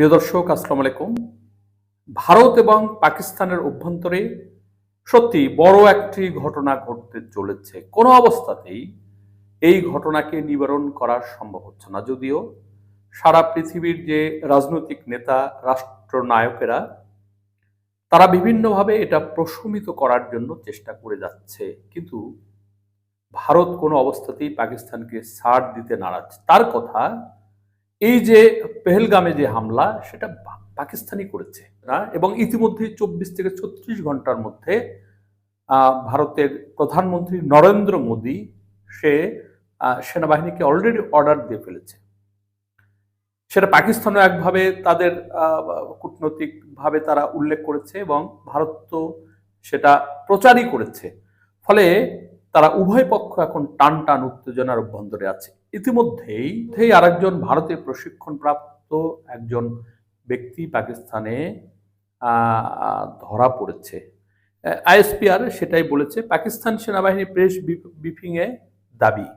প্রিয় দর্শক, আসসালামু আলাইকুম। ভারত এবং পাকিস্তানের অভ্যন্তরে সত্যি বড় একটি ঘটনা ঘটতে চলেছে। কোনো অবস্থাতেই এই ঘটনাকে নিবারণ করা সম্ভব হচ্ছে না। যদিও সারা পৃথিবীর যে রাজনৈতিক নেতা, রাষ্ট্রনায়কেরা, তারা বিভিন্নভাবে এটা প্রশমিত করার জন্য চেষ্টা করে যাচ্ছে। কিন্তু ভারত কোনো অবস্থাতেই পাকিস্তানকে ছাড় দিতে নারাজ। তার কথা এই যে পেহেলগামে যে হামলা, সেটা পা- পাকিস্তানই করেছে এবং ইতিমধ্যে চব্বিশ থেকে ছত্রিশ ঘণ্টার মধ্যে ভারতের প্রধানমন্ত্রী নরেন্দ্র মোদী, সে সেনাবাহিনীকে অলরেডি অর্ডার দিয়ে ফেলেছে। সেটা পাকিস্তানও একভাবে তাদের কূটনৈতিকভাবে তারা উল্লেখ করেছে এবং ভারত তো সেটা প্রচারই করেছে। ফলে তারা উভয় পক্ষ এখন টান টান উত্তেজনার অভ্যন্তরে আছে। ইতিমধ্যেই ইতিমধ্যেই আরেকজন ভারতে প্রশিক্ষণপ্রাপ্ত একজন ব্যক্তি পাকিস্তানে ধরা পড়েছে। আইএসপিআর সেটাই বলেছে, পাকিস্তান সেনাবাহিনী প্রেস ব্রিফিংয়ে দাবি,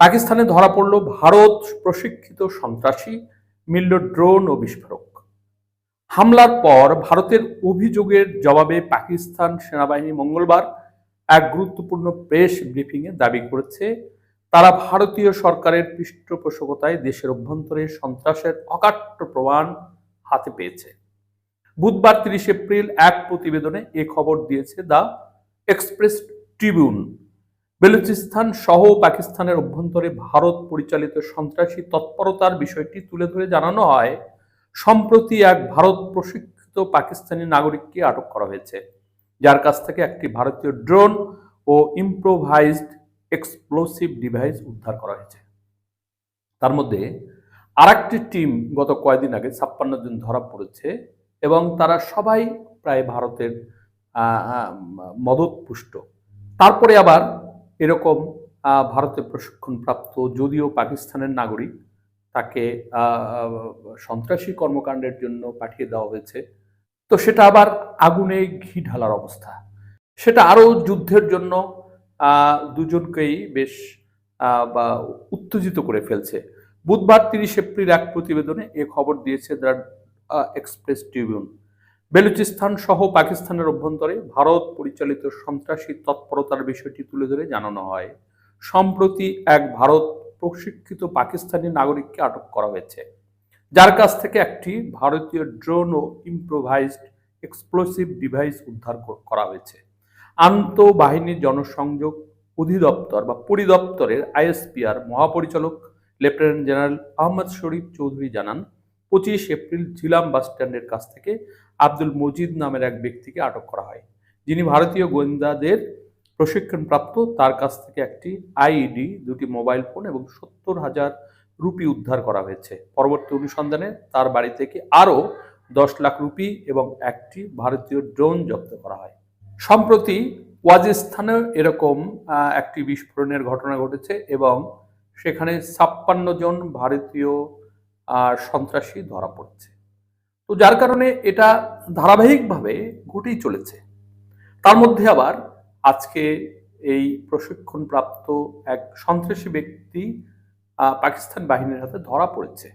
পাকিস্তানে ধরা পড়ল ভারত প্রশিক্ষিত সন্ত্রাসী, মিলল ড্রোন ও বিস্ফোরক। হামলার পর ভারতের অভিযোগের জবাবে পাকিস্তান সেনাবাহিনী মঙ্গলবার এক গুরুত্বপূর্ণ প্রেস ব্রিফিংয়ে দাবি করেছে, তারা ভারতীয় সরকারের পৃষ্ঠপোষকতায় দেশের অভ্যন্তরে সন্ত্রাসের অকাট্য প্রমাণ হাতে পেয়েছে। বুধবার তিরিশ এপ্রিল এক প্রতিবেদনে এ খবর দিয়েছে দ্য এক্সপ্রেস ট্রিবিউন। বেলুচিস্তান সহ পাকিস্তানের অভ্যন্তরে ভারত পরিচালিত সন্ত্রাসী তৎপরতার বিষয়টি তুলে ধরে জানানো হয়, সম্প্রতি এক ভারত প্রশিক্ষিত পাকিস্তানি নাগরিককে আটক করা হয়েছে। যার কাছ থেকে একটি ভারতীয় ড্রোন ও ইম্প্রোভাইজড এক্সপ্লোসিভ ডিভাইস উদ্ধার করা হয়েছে। তার মধ্যে আরেকটি টিম গত কয়েকদিন আগে ছাপ্পান্ন জন ধরা পড়েছে এবং তারা সবাই প্রায় ভারতের আহ, মদতপুষ্ট। তারপরে আবার এরকম ভারতে প্রশিক্ষণপ্রাপ্ত যদিও পাকিস্তানের নাগরিক তাকে সন্ত্রাসী কর্মকাণ্ডের জন্য পাঠিয়ে দেওয়া হয়েছে। তো সেটা আবার আগুনে ঘি ঢালার অবস্থা। সেটা আরও যুদ্ধের জন্য দুজনকেই বেশ বা উত্তেজিত করে ফেলছে। বুধবার তিরিশ এপ্রিল এক প্রতিবেদনে এ খবর দিয়েছে দ্য এক্সপ্রেস ট্রিবিউন। বেলুচিস্তান সহ পাকিস্তানের অভ্যন্তরে ভারত পরিচালিত সন্ত্রাসী তৎপরতার বিষয়টি তুলে ধরে জানানো হয়। সম্প্রতি এক ভারত প্রশিক্ষিত পাকিস্তানি নাগরিককে আটক করা হয়েছে। যার কাছ থেকে একটি ভারতীয় ড্রোন ও ইম্প্রোভাইজড এক্সপ্লোসিভ ডিভাইস উদ্ধার করা হয়েছে। আন্তঃবাহিনী জনসংযোগ অধিদপ্তর বা পরিদপ্তরের আইএসপিআর মহাপরিচালক লেফটেন্যান্ট জেনারেল আহমদ শরীফ চৌধুরী জানান, পঁচিশ এপ্রিল ঝিলাম বাসস্ট্যান্ডের কাছ থেকে আব্দুল মজিদ নামের এক ব্যক্তিকে আটক করা হয়। যিনি ভারতীয় গোয়েন্দাদের প্রশিক্ষণপ্রাপ্ত, তার কাছ থেকে একটি আইইডি দুটি মোবাইল ফোন এবং সত্তর হাজার রুপি উদ্ধার করা হয়েছে। পরবর্তী অনুসন্ধানে তার বাড়ি থেকে আরও দশ লাখ রুপি এবং একটি ভারতীয় ড্রোন জব্দ করা হয়। সম্প্রতি ওয়াজিস্তানেও এরকম একটি বিস্ফোরণের ঘটনা ঘটেছে এবং সেখানে ছাপ্পান্ন জন ভারতীয় সন্ত্রাসী ধরা পড়ছে। তো যার কারণে এটা ধারাবাহিকভাবে ঘটেই চলেছে। তার মধ্যে আবার আজকে এই প্রশিক্ষণপ্রাপ্ত এক সন্ত্রাসী ব্যক্তি পাকিস্তান বাহিনীর হাতে ধরা পড়েছে।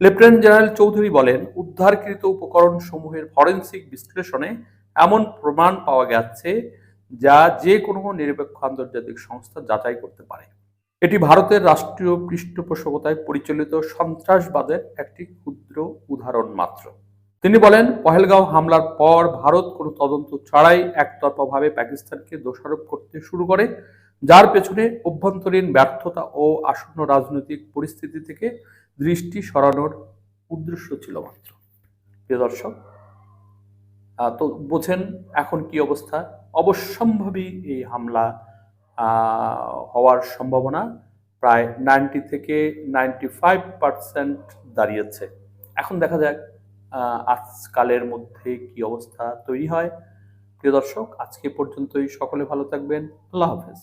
লেফটেন্যান্ট জেনারেল চৌধুরী বলেন, উদ্ধারকৃত উপকরণ সমূহের ফরেন্সিক বিশ্লেষণে এমন প্রমাণ পাওয়া গেছে যা যে কোনো নিরপেক্ষ আন্তর্জাতিক সংস্থা যাচাই করতে পারে। এটি ভারতের রাষ্ট্রীয় পৃষ্ঠপোষকতায় পরিচালিত সন্ত্রাসবাদের একটি ক্ষুদ্র উদাহরণ মাত্র। তিনি বলেন, পহেলগাঁও হামলার পর ভারত কোনো তদন্ত ছাড়াই একতরফাভাবে পাকিস্তানকে দোষারোপ করতে শুরু করে। যার পেছনে অভ্যন্তরীণ ব্যর্থতা ও আসন্ন রাজনৈতিক পরিস্থিতি থেকে দৃষ্টি সরানোর উদ্দেশ্য ছিল মাত্র। প্রিয় দর্শক তো বোঝেন এখন কি অবস্থা? অবশ্যম্ভাবী এই হামলা হওয়ার সম্ভাবনা প্রায় নাইনটি থেকে নাইনটি ফাইভ পার্সেন্ট দাঁড়িয়েছে। এখন দেখা যাক আজকালের মধ্যে কি অবস্থা তৈরি হয়। প্রিয় দর্শক, আজকে পর্যন্তই। সকলে ভালো থাকবেন। আল্লাহ হাফেজ।